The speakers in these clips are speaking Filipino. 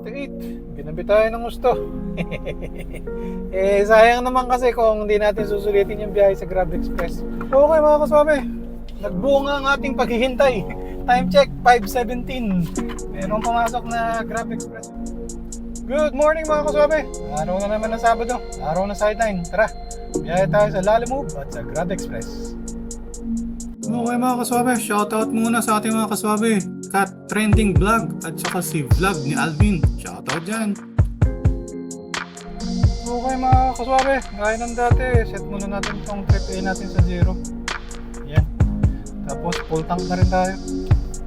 9.48. Ginabi tayo ng gusto. eh, sayang naman kasi kung hindi natin susulitin yung biyahe sa Grab Express. Okay mga kaswabe, nagbunga ang ating paghihintay. Time check, 5.17. Merong pumasok na Grab Express. Good morning mga kaswabe. Araw na naman ng Sabado. Araw na sideline. Tara, biyahe tayo sa Lalamove at sa Grab Express. Okay mga kaswabe, shoutout muna sa ating mga kaswabe. Kat Trending Vlog at saka si Vlog ni Alvin. Shoutout dyan. Okay mga kaswabe, gaya ng dati, set muna natin itong trip A natin sa zero. Yan. Tapos full tank na rin tayo.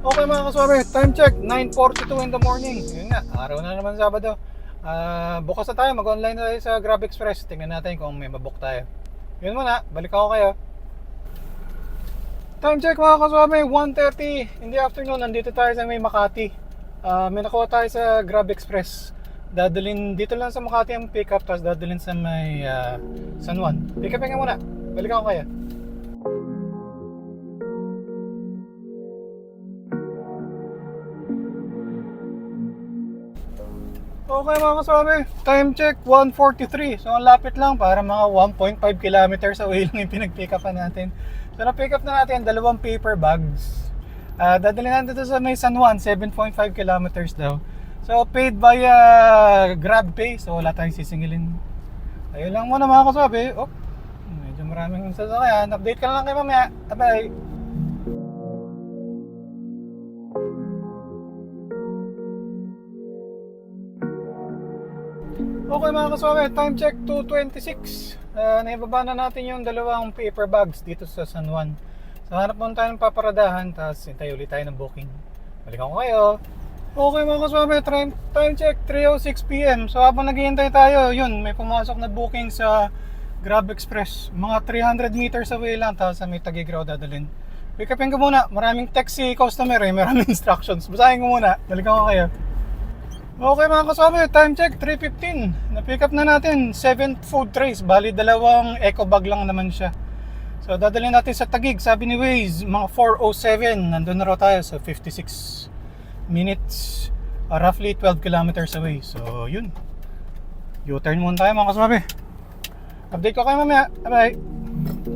Okay mga kaswabe, time check, 9.42 in the morning. Yun nga, araw na naman Sabado. Ah, bukas na tayo, mag-online tayo sa Grab Express. Tingnan natin kung may mabook tayo. Yun muna, balik ako kayo. Time check mga kaswami, 1.30 in the afternoon, nandito tayo sa may Makati. Ah, may nakuha tayo sa Grab Express. Dadalhin dito lang sa Makati ang pickup, tapos dadalhin sa may ah, San Juan. Pick upin ka muna, balik ako kaya. Okay mga kaswami, time check 1.43. So ang lapit lang para mga 1.5 kilometers away lang yung pinag-pick upan natin. So na-pick up na natin dalawang paper bags. Ah, dadalhin natin ito sa may San Juan, 7.5 kilometers daw. So paid via GrabPay, so wala tayong sisingilin. Ayun lang muna mga kaswabe. Oh, medyo maraming sasakyan. Update ka na lang kayo mamaya. Bye. Okay mga kaswabe, time check 2.26 uh, Naibaba na natin yung dalawang paper bags dito sa San Juan. Sa hanap muna tayo ng paparadahan Tapos hintay ulit tayo ng booking. Balikan ko kayo. Okay mga kaswabe, time, time check 3.06pm So habang naghihintay tayo, yun May pumasok na booking sa Grab Express. Mga 300 meters away lang Tapos may Tagigraw dadalhin. Pick upin ko muna, maraming text si customer eh. Maraming instructions. Basahin ko muna, balikan ko kayo Okay mga kasama, time check 3.15 Na-pick up na natin 7 food trays. Bali dalawang eco bag lang naman siya. So dadalhin natin sa Tagig Sabi ni Waze, mga 4.07 Nandun na raw tayo sa 56 minutes uh, Roughly 12 kilometers away. So yun. U-turn muna tayo mga kasama. Update ko kayo mamaya. Bye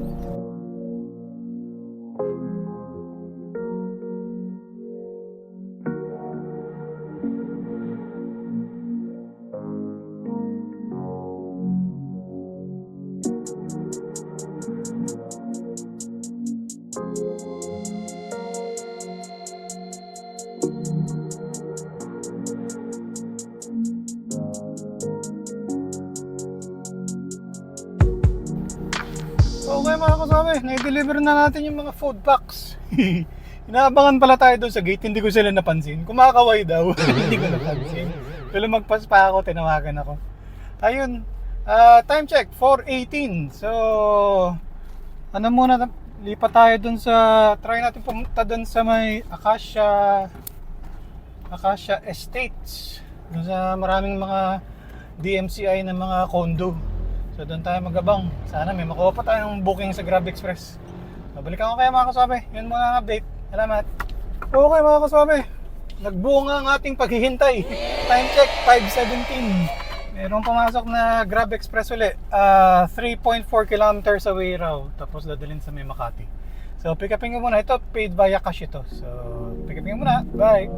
Okay mga kasama, na-deliver na natin yung mga food packs. Inaabangan pala tayo doon sa gate, hindi ko sila napansin. Kumakaway daw, hindi ko napansin. Pero magpas pa ako, tinawagan ako. Ayun, ah, time check, 4.18. So, ano muna, lipat tayo doon sa, try natin pumunta doon sa may Acacia, Acacia Estates. Doon sa maraming mga DMCI na mga condo. So doon tayo magabang. Sana may makuha pa tayong booking sa Grab Express. Babalikan ko kayo mga kaswabe. Yun muna ang update. Salamat. Okay mga kaswabe. Nagbunga ang ating paghihintay. Time check 5.17. Merong pumasok na Grab Express uli. Ah, 3.4 kilometers away raw. Tapos dadalhin sa may Makati. So pick upin ko muna. Ito paid via cash ito. So pick upin ko muna. Bye.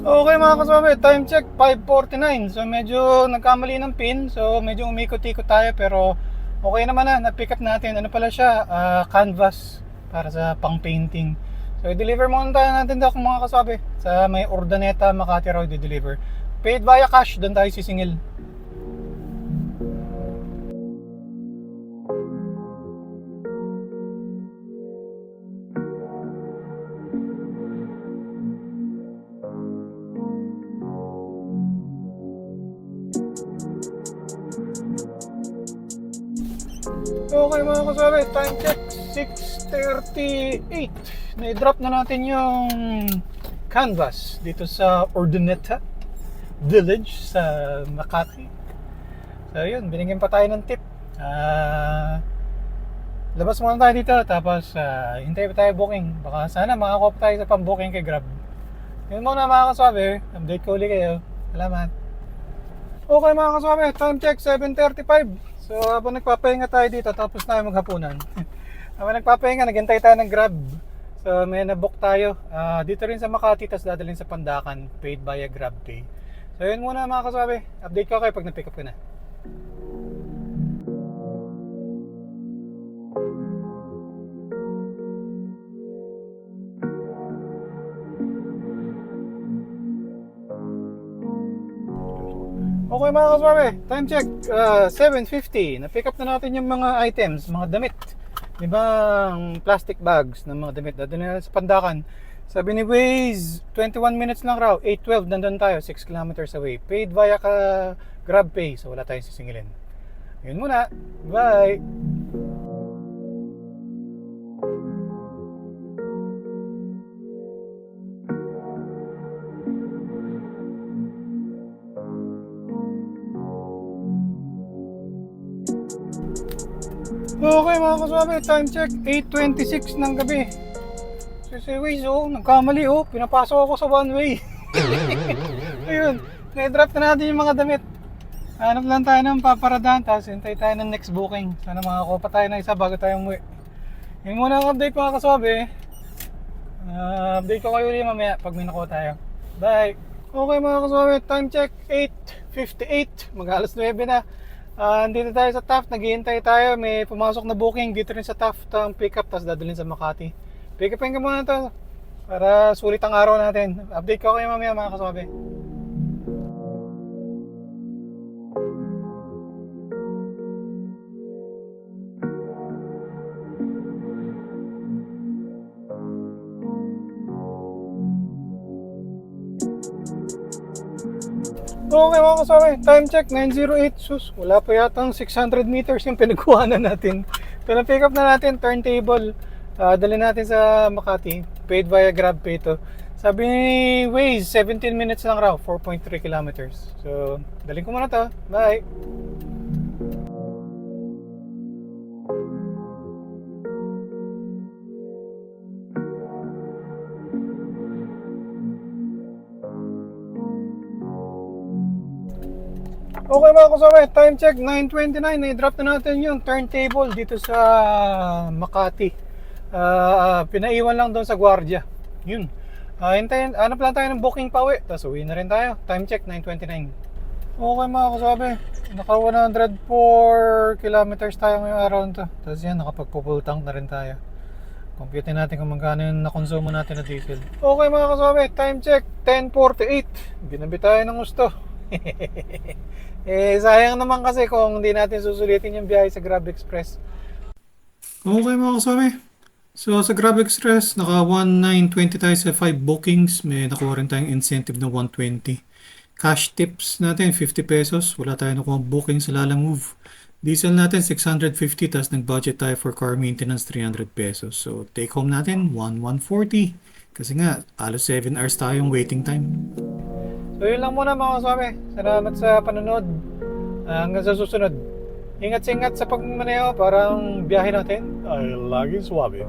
Okay mga kaswabe, time check 5.49 So medyo nagkamali ng pin. So medyo umikot-ikot tayo Pero okay naman na, na-pick up natin. Ano pala siya, Ah, canvas Para sa pang painting So i-deliver muna tayo natin daw mga kaswabe Sa may Urdaneta, Makati raw i-deliver. Paid via cash, doon tayo sisingil Okay mga kasabi, time check 6.38 Na-drop na natin yung canvas dito sa Ordoneta Village sa Makati So yun, binigyan pa tayo ng tip Ah, labas muna tayo dito tapos ah, hintay pa tayo booking. Baka sana makakuha tayo sa pang-booking kay Grab. Yun muna mga kaswabe. Update ko ulit kayo. Salamat. Okay mga kaswabe, time check 7.35. So habang nagpapahinga tayo dito tapos tayo maghapunan. habang nagpapahinga, naghintay tayo ng Grab. So may nabook tayo. Ah, dito rin sa Makati, tapos dadalhin sa Pandakan, paid via GrabPay. So yun muna mga kaswabe. Update ko kayo pag na-pick up ko na. Okay mga kaswabe, time check, uh, 7.50. Na-pick up na natin yung mga items, mga damit. Di ba, ang plastic bags ng mga damit. Dadali na sa pandakan. Sabi ni Waze, 21 minutes lang raw. 8.12, nandun tayo, 6 kilometers away. Paid via ka GrabPay, so wala tayong sisingilin. Yun muna. Bye! Okay mga kaswabe, time check 8.26 ng gabi. So si Waze oh, nagkamali oh, pinapasok ako sa one way. Ayun, na-drop na natin yung mga damit. Hanap lang tayo ng paparadahan, tapos hintay tayo ng next booking. Sana makakuha pa tayo ng isa bago tayo umuwi. Yun muna ang update mga kaswabe. Ah, update ko kayo ulit mamaya pag may nakuha tayo. Bye! Okay mga kaswabe, time check 8.58. Mag alas 9 na. Ah, andito tayo sa Taft, naghihintay tayo. May pumasok na booking dito rin sa Taft ang pick up tapos dadalhin sa Makati. Pick upin ka muna to para sulit ang araw natin. Update ko kayo mamaya mga kaswabe. Okay mga kasama, time check 908 sus. Wala pa yata 600 meters yung pinagkuhanan natin. So na-pick up na natin, turntable. Uh, dali natin sa Makati. Paid via GrabPay to. Sabi ni Waze, 17 minutes lang raw, 4.3 kilometers. So, daling ko muna to. Bye! Okay mga kasama, time check 9.29, na-drop na natin yung turntable dito sa Makati. Ah, pinaiwan lang doon sa gwardiya. Yun. Ah, hintayin, hanap lang tayo ng booking pa uwi. Tapos uwi na rin tayo. Time check 9.29. Okay mga kasabi, naka 104 kilometers tayo ngayong araw na to. Tapos yan, nakapagpo-full tank na rin tayo. Compute natin kung magkano yung nakonsumo natin na diesel. Okay mga kasabi, time check 10.48. Binabi tayo ng gusto. eh, sayang naman kasi kung hindi natin susulitin yung biyahe sa Grab Express. Okay mga kasabi. So sa Grab Express, naka 1920 tayo sa 5 bookings. May nakuha rin tayong incentive na 120. Cash tips natin, 50 pesos. Wala tayong nakuha booking sa Lala Move. Diesel natin, 650. Tapos nag-budget tayo for car maintenance, 300 pesos. So take home natin, 1,140. Kasi nga, halos 7 hours tayong waiting time. So yun lang muna mga kasabi. Salamat sa panonood. Hanggang sa susunod. Ingat-ingat sa pagmamaneho para ang biyahe natin ay laging suwabe.